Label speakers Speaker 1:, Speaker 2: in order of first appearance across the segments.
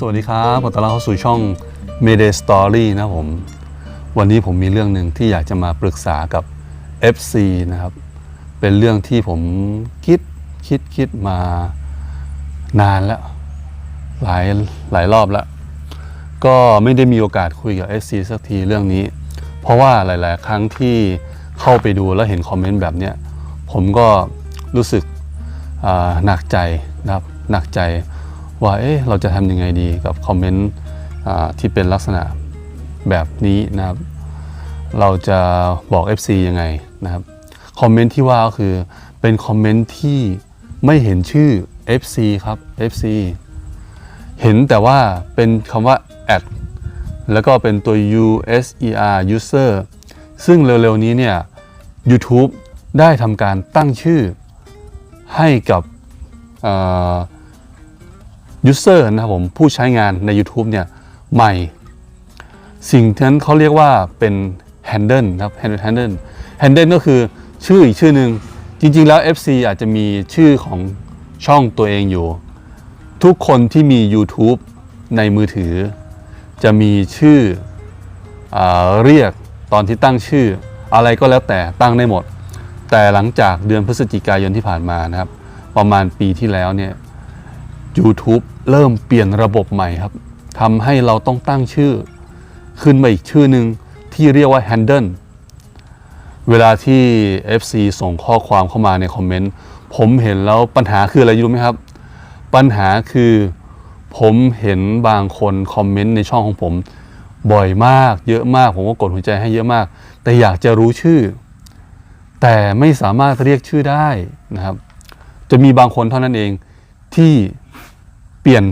Speaker 1: สวัสดีครับขอต้อนรับเข้าสู่ช่อง Mayday Story นะผม วันนี้ผมมีเรื่องหนึ่งที่อยากจะมาปรึกษากับ FC นะครับ เป็นเรื่องที่ผมคิดคิดคิดมานานแล้ว หลายหลายรอบแล้ว ก็ไม่ได้มีโอกาสคุยกับ FC สักทีเรื่องนี้ เพราะว่าหลาย ๆ ครั้งที่เข้าไปดูแล้วเห็นคอมเมนต์แบบเนี้ยผมก็รู้สึกหนักใจนะครับหนักใจ ว่าเอ๊ะเราจะทำยังไงดีกับคอมเมนต์ที่เป็นลักษณะแบบนี้นะครับ เราจะบอก FC ยังไงนะครับคอมเมนต์ที่ว่าก็คือเป็นคอมเมนต์ที่ไม่เห็นชื่อ FC ครับ FC เห็นแต่ว่าเป็นคำว่า ad แล้วก็เป็นตัว user user ซึ่งเร็วๆนี้เนี่ย YouTube ได้ทำการตั้งชื่อให้กับ ยูเอ่อ user นะครับผมผู้ใช้งานใน YouTube เนี่ยใหม่ สิ่งนั้นเขาเรียกว่าเป็น handle นะครับ handle handle handle ก็คือชื่ออีกชื่อหนึ่งจริง ๆ แล้ว FC อาจจะมีชื่อของช่องตัวเองอยู่ ทุกคนที่มี YouTube ในมือถือ จะมีชื่ออเรียกตอนที่ตั้งชื่อ อะไรก็แล้วแต่ตั้งได้หมด แต่หลังจากเดือนพฤศจิกายนที่ผ่านมานะครับ ประมาณปีที่แล้วเนี่ย YouTube เริ่มเปลี่ยนระบบใหม่ครับทำให้เราต้องตั้งชื่อ ขึ้นมาอีกชื่อหนึ่งที่เรียกว่า Handle เวลาที่ FC ส่งข้อความเข้ามาในคอมเมนต์ผมเห็นแล้วปัญหาคืออะไรรู้ไหมครับ ปัญหาคือผมเห็นบางคนคอมเมนต์ในช่องของผม บ่อยมากเยอะมากผมก็กดหัวใจให้เยอะมาก แต่อยากจะรู้ชื่อ แต่ไม่สามารถเรียกชื่อได้นะครับ จะมีบางคนเท่านั้นเองที่ เปลี่ยน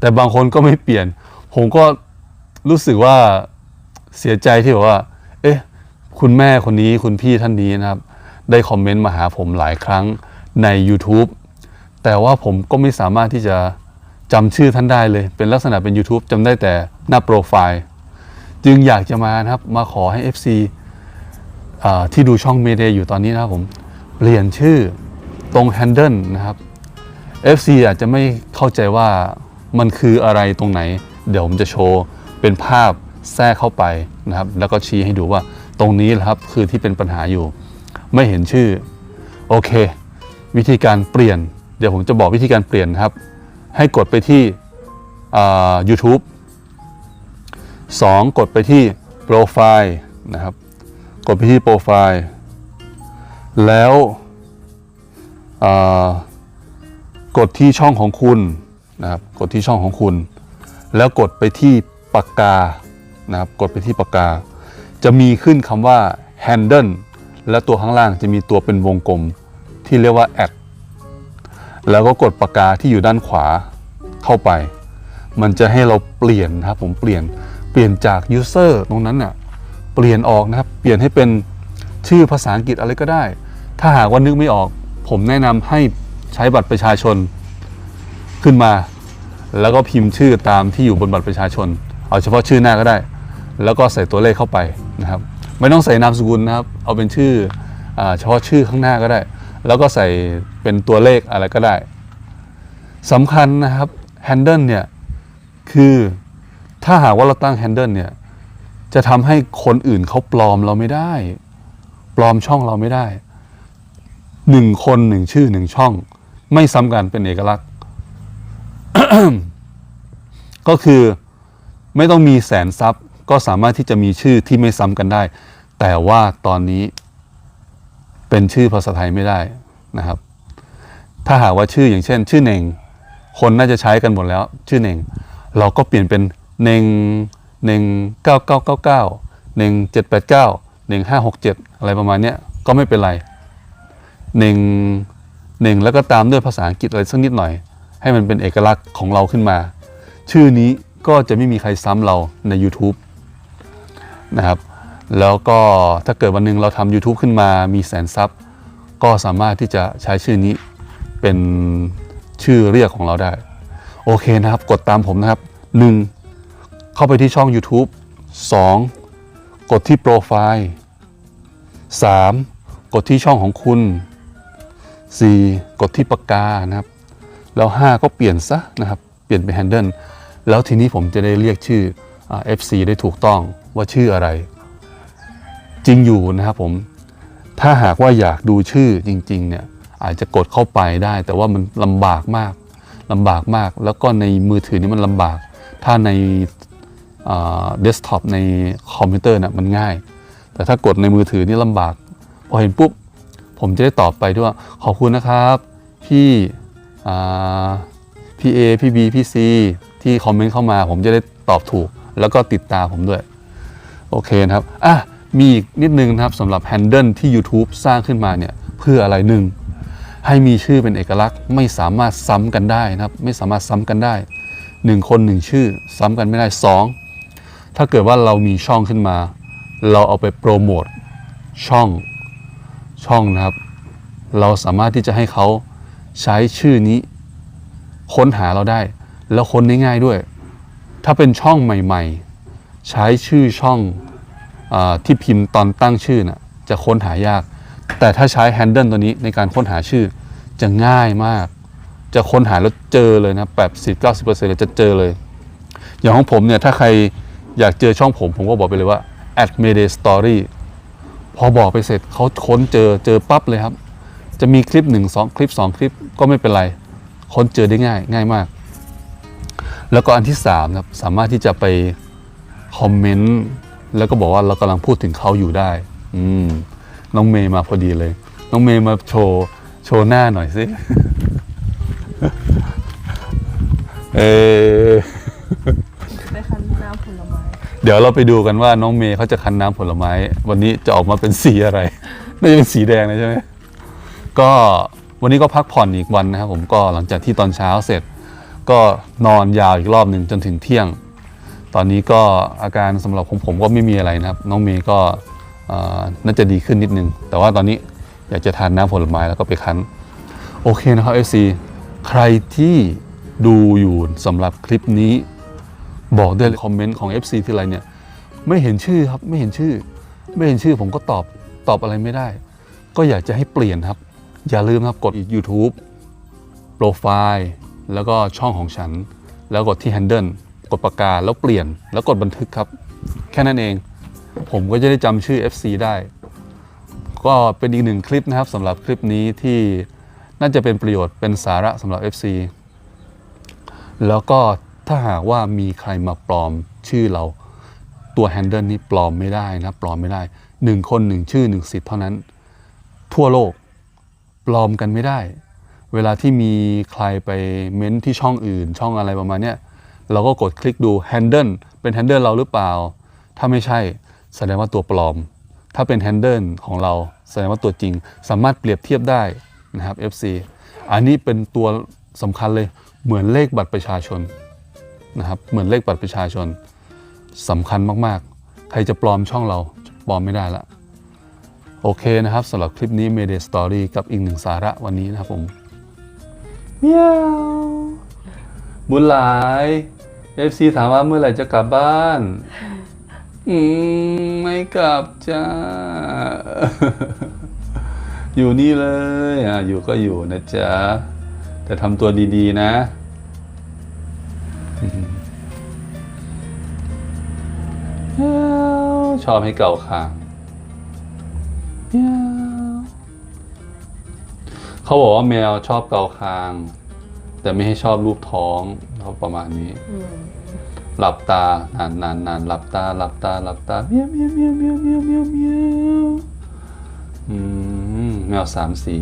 Speaker 1: แต่บางคนก็ไม่เปลี่ยน ผมก็รู้สึกว่าเสียใจที่แบบว่า เอ๊ะ คุณแม่คนนี้คุณพี่ท่านนี้นะครับ ได้คอมเมนต์มาหาผมหลายครั้งใน YouTube แต่ว่าผมก็ไม่สามารถที่จะจำชื่อท่านได้เลย เป็นลักษณะเป็น YouTube จำได้แต่หน้าโปรไฟล์ จึงอยากจะมานะครับ มาขอให้ FC ที่ดูช่องเมเดยอยู่ตอนนี้นะครับผม เปลี่ยนชื่อตรง Handle นะครับ FC อาจจะไม่เข้าใจว่ามันคืออะไรตรงไหน เดี๋ยวผมจะโชว์เป็นภาพแทรกเข้าไปนะครับ แล้วก็ชี้ให้ดูว่าตรงนี้แหละครับคือที่เป็นปัญหาอยู่ ไม่เห็นชื่อ โอเค วิธีการเปลี่ยน เดี๋ยวผมจะบอกวิธีการเปลี่ยนครับ ให้กดไปที่ YouTube 2 กดไปที่โปรไฟล์นะครับ กดไปที่โปรไฟล์ แล้ว กดที่ช่องของคุณนะครับกดที่ช่องของคุณ แล้วกดไปที่ปากกานะครับกดไปที่ปากกา จะมีขึ้นคำว่า handle และตัวข้างล่างจะมีตัวเป็นวงกลมที่เรียกว่า add แล้วก็กดปากกาที่อยู่ด้านขวาเข้าไป มันจะให้เราเปลี่ยนนะครับผมเปลี่ยนเปลี่ยนจาก user ตรงนั้นน่ะเปลี่ยนออกนะครับ เปลี่ยนให้เป็นชื่อภาษาอังกฤษอะไรก็ได้ ถ้าหากว่านึกไม่ออก ผมแนะนำให้ ใช้บัตรประชาชนขึ้นมา แล้วก็พิมพ์ชื่อตามที่อยู่บนบัตรประชาชน เอาเฉพาะชื่อหน้าก็ได้ แล้วก็ใส่ตัวเลขเข้าไปนะครับ ไม่ต้องใส่นามสกุลนะครับ เอาเป็นชื่อเฉพาะชื่อข้างหน้าก็ได้ แล้วก็ใส่เป็นตัวเลขอะไรก็ได้สำคัญนะครับ handle เนี่ยคือถ้าหากว่าเราตั้ง handle เนี่ยจะทำให้คนอื่นเขาปลอมเราไม่ได้ ปลอมช่องเราไม่ได้หนึ่งคนหนึ่งชื่อหนึ่งช่อง ไม่ซ้ำกันเป็นเอกลักษณ์ ก็คือไม่ต้องมีแสนซับก็สามารถที่จะมีชื่อที่ไม่ซ้ำกันได้ แต่ว่าตอนนี้เป็นชื่อภาษาไทยไม่ได้นะครับ ถ้าหากว่าชื่ออย่างเช่น ชื่อเน่ง คนน่าจะใช้กันหมดแล้ว ชื่อเน่ง เราก็เปลี่ยนเป็นเน่งเน่งเก้าเก้าเก้าเก้าเน่งเจ็ดแปดเก้าเน่งห้าหกเจ็ดอะไรประมาณเนี้ยก็ไม่เป็นไรเน่ง เน่งแล้วก็ตามด้วยภาษาอังกฤษอะไรสักนิดหน่อย ให้มันเป็นเอกลักษณ์ของเราขึ้นมา ชื่อนี้ก็จะไม่มีใครซ้ำเราใน YouTube นะครับแล้วก็ถ้าเกิดวันหนึ่งเราทำ YouTube ขึ้นมามีแสนซับก็สามารถที่จะใช้ชื่อนี้เป็นชื่อเรียกของเราได้ โอเคนะครับ กดตามผมนะครับ 1. เข้าไปที่ช่อง YouTube 2. กดที่โปรไฟล์ 3. กดที่ช่องของคุณ 4. กดที่ปากกานะครับ แล้ว 5 ก็เปลี่ยนซะนะครับ เปลี่ยนเป็น handle แล้วทีนี้ผมจะได้เรียกชื่ออ FC ได้ถูกต้องว่าชื่ออะไร จริงอยู่นะครับผม ถ้าหากว่าอยากดูชื่อจริง ๆ เนี่ยอาจจะกดเข้าไปได้ แต่ว่ามันลำบากมากลำบากมาก แล้วก็ในมือถือนี่มันลำบาก ถ้าในเดสก์ท็อปในคอมพิวเตอร์น่ะมันง่าย แต่ถ้ากดในมือถือนี่ลำบาก พอเห็นปุ๊บ ผมจะได้ตอบไปด้วย ขอบคุณนะครับ พี่พี่เอพี่บีพี่ซีที่คอมเมนต์เข้ามา ผมจะได้ตอบถูก แล้วก็ติดตามผมด้วย โอเคนะครับอะมีอีกนิดนึงนะครับสำหรับ Handle ที่ YouTube สร้างขึ้นมาเนี่ยเพื่ออะไรหนึ่งให้มีชื่อเป็นเอกลักษณ์ไม่สามารถซ้ำกันได้นะครับ ไม่สามารถซ้ำกันได้หนึ่งคนหนึ่งชื่อ ซ้ำกันไม่ได้สองถ้าเกิดว่าเรามีช่องขึ้นมา เราเอาไปโปรโมทช่อง ช่องนะครับ เราสามารถที่จะให้เขาใช้ชื่อนี้ ค้นหาเราได้ แล้วค้นได้ง่ายด้วย ถ้าเป็นช่องใหม่ ๆ ใช้ชื่อช่องอที่พิมพ์ตอนตั้งชื่อน่ะจะค้นหายาก แต่ถ้าใช้ Handle ตัวนี้ในการค้นหาชื่อจะง่ายมาก จะค้นหาแล้วเจอเลยนะแบบสิบเก้าสิบเปอร์เซ็นต์เลยจะเจอเลย อย่างของผมเนี่ยถ้าใครอยากเจอช่องผมผมก็บอกไปเลยว่า at mayday story พอบอกไปเสร็จเขาค้นเจอเจอปั๊บเลยครับ จะมีคลิปหนึ่งสองคลิปสองคลิปก็ไม่เป็นไร ค้นเจอได้ง่ายง่ายมาก แล้วก็อันที่3นะครับสามารถที่จะไปคอมเมนต์แล้วก็บอกว่าเรากำลังพูดถึงเขาอยู่ได้ อืมน้องเมย์มาพอดีเลย น้องเมย์มาโชว์โชว์หน้าหน่อยสิ เออ
Speaker 2: ไปคั้นน้ำผลไม้
Speaker 1: เดี๋ยวเราไปดูกันว่าน้องเมย์เขาจะคั้นน้ำผลไม้ วันนี้จะออกมาเป็นสีอะไร น่าจะเป็นสีแดงเลยใช่ไหมก็วันนี้ก็พักผ่อนอีกวันนะครับผมก็หลังจากที่ตอนเช้าเสร็จ ก็นอนยาวอีกรอบหนึ่งจนถึงเที่ยง ตอนนี้ก็อาการสำหรับของผมก็ไม่มีอะไรนะครับ น้องเมย์ก็น่าจะดีขึ้นนิดนึง แต่ว่าตอนนี้อยากจะทานน้ำผลไม้แล้วก็ไปคั้น โอเคนะครับ FC ใครที่ดูอยู่สำหรับคลิปนี้ บอกได้วยคอมเมนต์ของ FC ที่ไรเนี่ยไม่เห็นชื่อครับไม่เห็นชื่อ ไม่เห็นชื่อผมก็ตอบตอบอะไรไม่ได้ ก็อยากจะให้เปลี่ยนครับ อย่าลืมครับกด YouTube โปรไฟล์แล้วก็ช่องของฉัน แล้วกดที่ Handle กดปากกาแล้วเปลี่ยนแล้วกดบันทึกครับ แค่นั้นเอง ผมก็จะได้จำชื่อ FC ได้ ก็เป็นอีกหนึ่งคลิปนะครับสำหรับคลิปนี้ที่น่าจะเป็นประโยชน์เป็นสาระสำหรับ FC แล้วก็ ถ้าหากว่ามีใครมาปลอมชื่อเราตัว Handle นี่ปลอมไม่ได้นะปลอมไม่ได้หนึ่งคนหนึ่งชื่อหนึ่งสิทธิ์เท่านั้น ทั่วโลกปลอมกันไม่ได้ เวลาที่มีใครไปเม้นที่ช่องอื่น ช่องอะไรประมาณเนี้ยเราก็กดคลิกดู Handle เป็น Handle เราหรือเปล่า ถ้าไม่ใช่แสดงว่าตัวปลอม ถ้าเป็น Handle ของเราแสดงว่าตัวจริง สามารถเปรียบเทียบได้นะครับ FC อันนี้เป็นตัวสำคัญเลยเหมือนเลขบัตรประชาชน นะครับเหมือนเลขบัตรประชาชนสำคัญมากๆ ใครจะปลอมช่องเราปลอมไม่ได้ละโอเคนะครับสำหรับคลิปนี้ Mayday Story กับอีกหนึ่งสาระวันนี้นะครับผมเมียวบุญหลาย FC ถามว่าเมื่อไหร่จะกลับบ้าน อืม ไม่กลับจ้า อยู่นี่เลย อะ อยู่ก็อยู่นะจ๊ะ แต่ทำตัวดีๆนะ ชอบให้เก่าคางเขาบอกว่าแมวชอบเกาคาง แต่ไม่ให้ชอบรูปท้องเขาประมาณนี้ หลับตานานนานนานหลับตา หลับตา หลับตาเมียวเมียวเมียวเมียวเมียวเมียวเมียวแมวสามสี